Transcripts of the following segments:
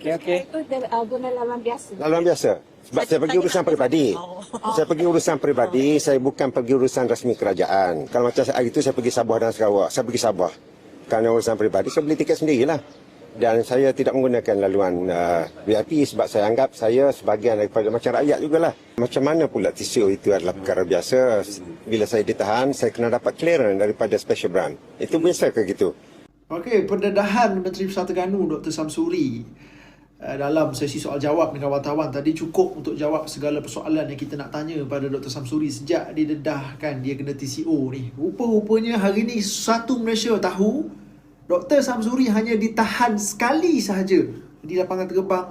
Okey, okey. Itu uh, guna laman biasa. Laluan biasa. Sebab saya pergi urusan peribadi. Saya pergi urusan peribadi, saya bukan pergi urusan rasmi kerajaan. Kalau macam hari itu saya pergi Sabah dan Sarawak. Saya pergi Sabah. Kerana urusan peribadi, saya beli tiket sendirilah. Dan saya tidak menggunakan laluan uh, VIP sebab saya anggap saya sebahagian daripada macam rakyat jugalah. Macam mana pula TCO itu adalah perkara biasa. Bila saya ditahan, saya kena dapat clearance daripada special branch. Itu biasa ke gitu? Okey, pendedahan Menteri Besar Terengganu Dr. Samsuri dalam sesi soal jawab dengan wartawan tadi cukup untuk jawab segala persoalan yang kita nak tanya pada Dr. Samsuri sejak didedahkan dia kena TCO ni. Rupa-rupanya hari ni satu Malaysia tahu Dr. Samsuri hanya ditahan sekali sahaja di lapangan terbang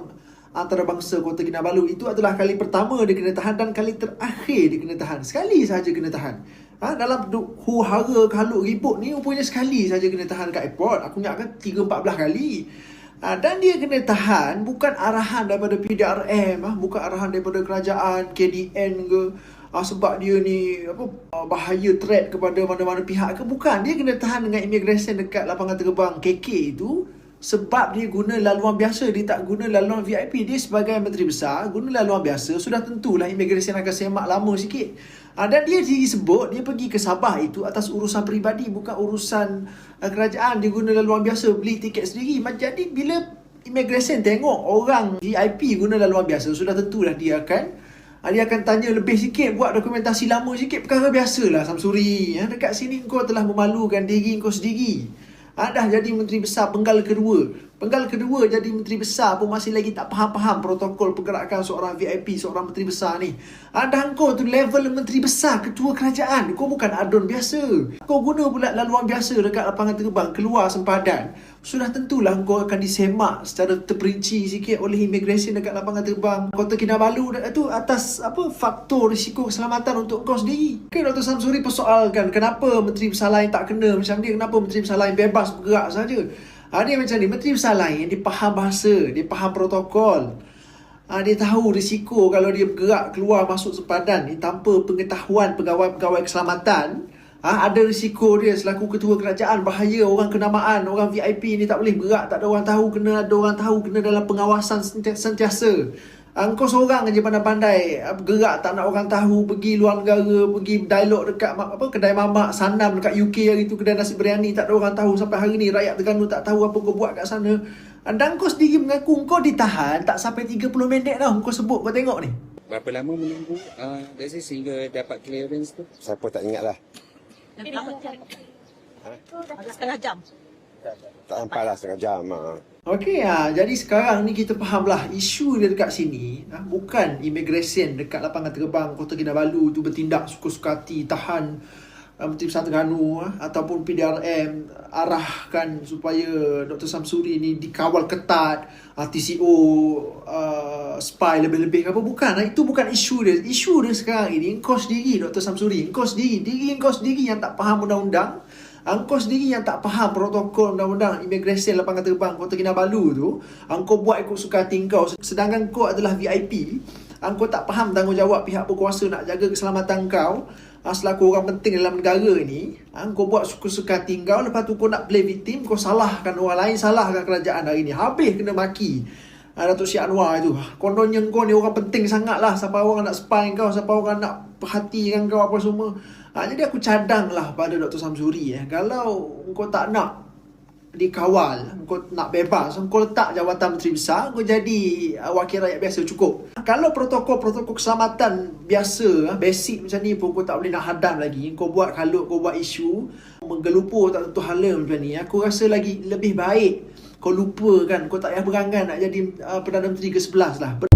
antarabangsa Kota Kinabalu. Itu adalah kali pertama dia kena tahan dan kali terakhir dia kena tahan. Sekali sahaja kena tahan. Ha, dalam huru-hara kalut ribut ni rupanya sekali saja kena tahan kat airport. Aku ingatkan 3-14 kali. Ha, dan dia kena tahan bukan arahan daripada PDRM, ha, bukan arahan daripada kerajaan, KDN ke. Ha, sebab dia ni apa ah, bahaya threat kepada mana-mana pihak ke. Bukan. Dia kena tahan dengan immigration dekat lapangan terbang KK itu sebab dia guna laluan biasa dia tak guna laluan VIP dia sebagai menteri besar guna laluan biasa sudah tentulah immigration akan semak lama sikit ha, dan dia sendiri sebut dia pergi ke Sabah itu atas urusan peribadi bukan urusan uh, kerajaan. Dia guna laluan biasa beli tiket sendiri. Jadi bila immigration tengok orang VIP guna laluan biasa sudah tentulah dia akan Ha, dia akan tanya lebih sikit Buat dokumentasi lama sikit Perkara biasalah Samsuri. Ha, Dekat sini kau telah memalukan diri kau sendiri. Ha, Dah jadi Menteri Besar penggal kedua Penggal kedua jadi Menteri Besar pun masih lagi tak faham-faham Protokol pergerakan seorang VIP Seorang Menteri Besar ni ha, Dah kau tu level Menteri Besar Ketua Kerajaan Kau bukan adun biasa Kau guna pula laluan biasa Dekat lapangan terbang Keluar sempadan sudah tentulah kau akan disemak secara terperinci sikit oleh immigration dekat lapangan terbang Kota Kinabalu itu atas apa faktor risiko keselamatan untuk kau sendiri. Okay, Dr. Samsuri persoalkan kenapa Menteri Besar lain tak kena macam dia, kenapa Menteri Besar lain bebas bergerak saja. Ha, dia macam ni, Menteri Besar lain dia faham bahasa, dia faham protokol. Ha, dia tahu risiko kalau dia bergerak keluar masuk sempadan ni tanpa pengetahuan pegawai-pegawai keselamatan. Ha, ada risiko dia selaku ketua kerajaan bahaya orang kenamaan orang VIP ni tak boleh bergerak tak ada orang tahu kena ada orang tahu kena dalam pengawasan senti- sentiasa ha, kau seorang je pandai-pandai ha, gerak tak nak orang tahu pergi luar negara pergi dialog dekat apa kedai mamak sanam dekat UK hari tu kedai nasi biryani tak ada orang tahu sampai hari ni rakyat Terengganu tak tahu apa kau buat kat sana Ha, dan kau sendiri mengaku kau ditahan tak sampai 30 minit dah kau sebut kau tengok ni Berapa lama menunggu uh, let's say, sehingga dapat clearance tu? Saya pun tak ingat lah. setengah jam. Tak sampai lah setengah jam. Ha. Okey, ha, jadi sekarang ni kita fahamlah isu dia dekat sini ha, bukan immigration dekat lapangan terbang Kota Kinabalu tu bertindak suka-suka hati tahan ha, Menteri Besar Terengganu ha, ataupun PDRM arahkan supaya Dr. Samsuri ni dikawal ketat TCO uh, spy lebih-lebih apa bukan ha, itu bukan isu dia isu dia sekarang ini kau sendiri Dr. Samsuri kau sendiri diri kau sendiri yang tak faham undang-undang Engkau sendiri yang tak faham protokol undang-undang immigration lapangan terbang Kota Kinabalu tu Engkau buat ikut suka hati kau. Sedangkan kau adalah VIP Engkau tak faham tanggungjawab pihak berkuasa nak jaga keselamatan kau ah, Selaku orang penting dalam negara ni Engkau buat suka-suka hati kau. Lepas tu kau nak play victim Kau salahkan orang lain Salahkan kerajaan hari ni. Habis kena maki Ah, Datuk Syed Anwar itu. Kononnya kau ni orang penting sangat lah Siapa orang nak spy kau Siapa orang nak perhatikan kau apa semua. Ha, Jadi aku cadang lah pada Dr. Samsuri eh. Kalau kau tak nak dikawal Kau nak bebas Kau letak jawatan Menteri Besar Kau jadi uh, wakil rakyat biasa cukup. Kalau protokol-protokol keselamatan biasa ah, Basic macam ni pun kau tak boleh nak hadam lagi. Kau buat kalut, kau buat isu Menggelupur tak tentu hala macam ni. Aku rasa lagi lebih baik kau lupa kan Kau tak payah berangan nak jadi uh, Perdana Menteri ke-11 lah